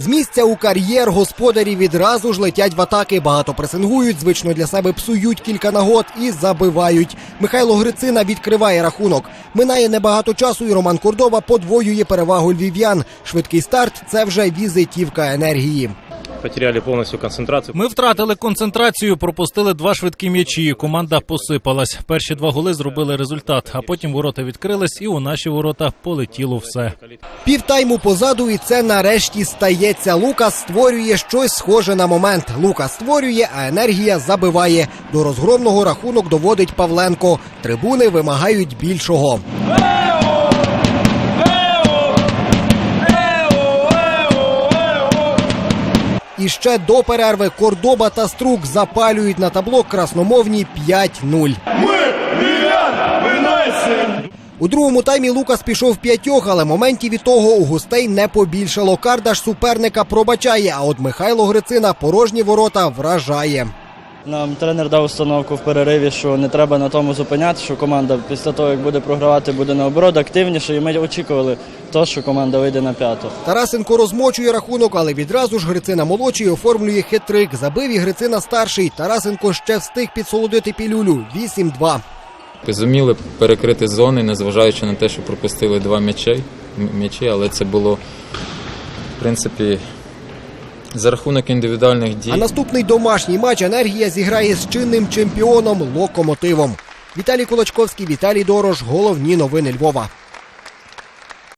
З місця у кар'єр господарі відразу ж летять в атаки, багато пресингують, звично для себе псують кілька нагод і забивають. Михайло Грицина відкриває рахунок. Минає небагато часу, і Роман Курдова подвоює перевагу львів'ян. Швидкий старт це вже візитівка енергії. Потеряли полностью концентрацию. Ми втратили концентрацію, пропустили два швидкі м'ячі. Команда посипалась. Перші два голи зробили результат, а потім ворота відкрились, і у наші ворота полетіло все. Півтайму позаду, і це нарешті стається. Лукас створює щось схоже на момент. Лукас створює, а енергія забиває. До розгромного рахунок доводить Павленко. Трибуни вимагають більшого. І ще до перерви Кордоба та Струк запалюють на табло красномовні 5-0. У другому таймі Лукас пішов п'ятьох, але моментів від того у гостей не побільшало. Кардаш суперника пробачає, а от Михайло Грицина порожні ворота вражає. Нам тренер дав установку в перериві, що не треба на тому зупиняти, що команда після того, як буде програвати, буде наоборот активніше. І ми очікували то, що команда вийде на п'яту. Тарасенко розмочує рахунок, але відразу ж Грицина молодший оформлює хитрик. Забив і Грицина старший. Тарасенко ще встиг підсолодити пілюлю. 8-2. Зуміли перекрити зони, незважаючи на те, що пропустили два м'ячі, але це було, в принципі, за рахунок індивідуальних дій. А наступний домашній матч енергія зіграє з чинним чемпіоном локомотивом. Віталій Кулачковський, Віталій Дорож. Головні новини Львова.